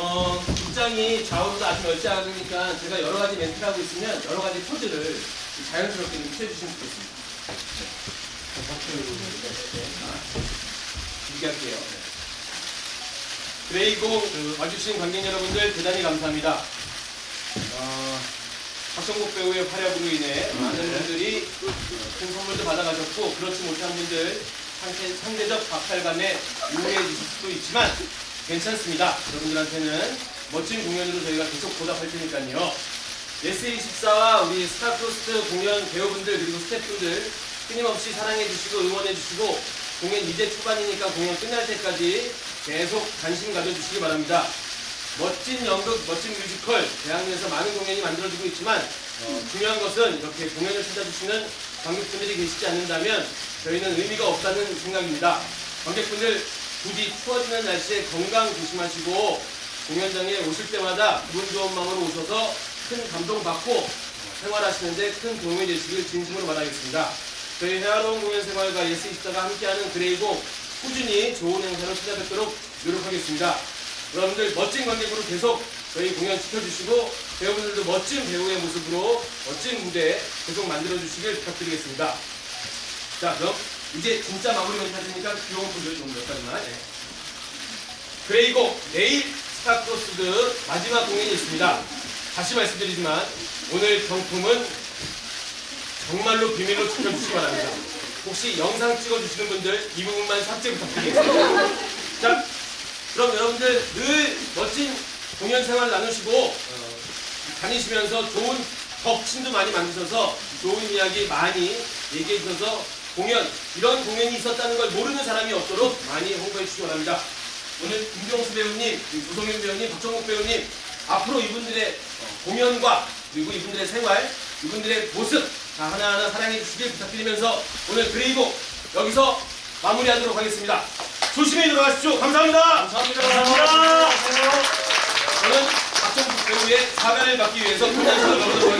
어, 입장이 좌우로 아주 넓지 않으니까 제가 여러 가지 멘트를 하고 있으면 여러 가지 포즈를 자연스럽게 좀 취해주시면 좋겠습니다. 길게 할게요. 그레이고 와주신 관객 여러분들 대단히 감사합니다. 어, 박성국 배우의 활약으로 인해 많은 분들이 큰 선물도 받아가셨고 그렇지 못한 분들 상대, 상대적 박탈감에 유해해질 수도 있지만 괜찮습니다. 여러분들한테는 멋진 공연으로 저희가 계속 보답할 테니까요. 예스24와 우리 스타크로스트 공연 배우분들 그리고 스태프분들 끊임없이 사랑해주시고 응원해주시고 공연 이제 초반이니까 공연 끝날 때까지 계속 관심 가져주시기 바랍니다. 멋진 연극, 멋진 뮤지컬, 대학로에서 많은 공연이 만들어지고 있지만 어, 중요한 것은 이렇게 공연을 찾아주시는 관객분들이 계시지 않는다면 저희는 의미가 없다는 생각입니다. 관객분들 부디 추워지는 날씨에 건강 조심하시고 공연장에 오실 때마다 기분 좋은 마음으로 오셔서 큰 감동받고 어, 생활하시는데 큰 도움이 되시길 진심으로 바라겠습니다. 저희 해화로운 공연 생활과 예스24가 함께하는 그레이고 꾸준히 좋은 행사로 찾아뵙도록 노력하겠습니다. 여러분들 멋진 관객으로 계속 저희 공연 지켜주시고 배우분들도 멋진 배우의 모습으로 멋진 무대 계속 만들어주시길 부탁드리겠습니다. 자 그럼 이제 진짜 마무리 멘트 하시니까 귀여운 분들 좀 몇 가지만 예. 그레이고 내일 스타크로스드 마지막 공연이 있습니다. 다시 말씀드리지만 오늘 경품은 정말로 비밀로 지켜주시기 바랍니다. 혹시 영상 찍어주시는 분들 이 부분만 삭제 부탁드리겠습니다. 자, 그럼 여러분들 늘 멋진 공연 생활 나누시고 어, 다니시면서 좋은 덕친도 많이 만드셔서 좋은 이야기 많이 얘기해 주셔서 공연 이런 공연이 있었다는 걸 모르는 사람이 없도록 많이 홍보해 주시기 바랍니다. 오늘 김경수 배우님, 조성현 배우님, 박정욱 배우님 앞으로 이분들의 어, 공연과 그리고 이분들의 생활, 이분들의 모습 다 하나하나 사랑해 주시길 부탁드리면서 오늘 그레이고 여기서 마무리하도록 하겠습니다. 조심히 들어가십시오. 감사합니다. 감사합니다. 저는 박정국 배우의 사과를 받기 위해서 끝난 시간 여러분들